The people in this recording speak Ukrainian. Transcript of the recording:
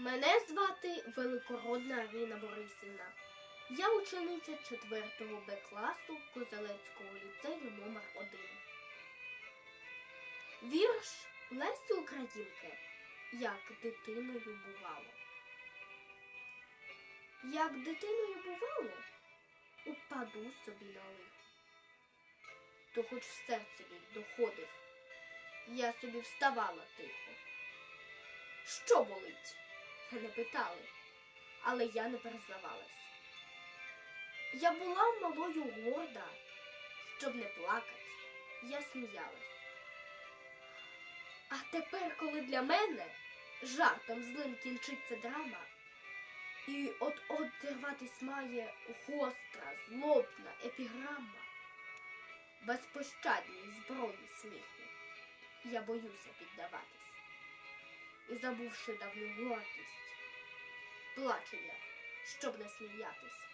Мене звати Великородна Арина Борисівна. Я учениця 4 Б класу Козелецького ліцею номер 1 Вірш Лесі Українки. Як дитиною бувало. Як дитиною бувало, упаду собі на лихо. То хоч в серці біль доходив, я собі вставала тихо. Що болить? Мене питали, але я не перезнавалась. Я була малою горда, щоб не плакать, я сміялась. А тепер, коли для мене жартом злим кінчиться драма, і от-от зірватись має гостра, злобна епіграма, безпощадній зброї сміху, я боюся піддаватись і забувши давню гордість, плачу я, щоб не сміятись.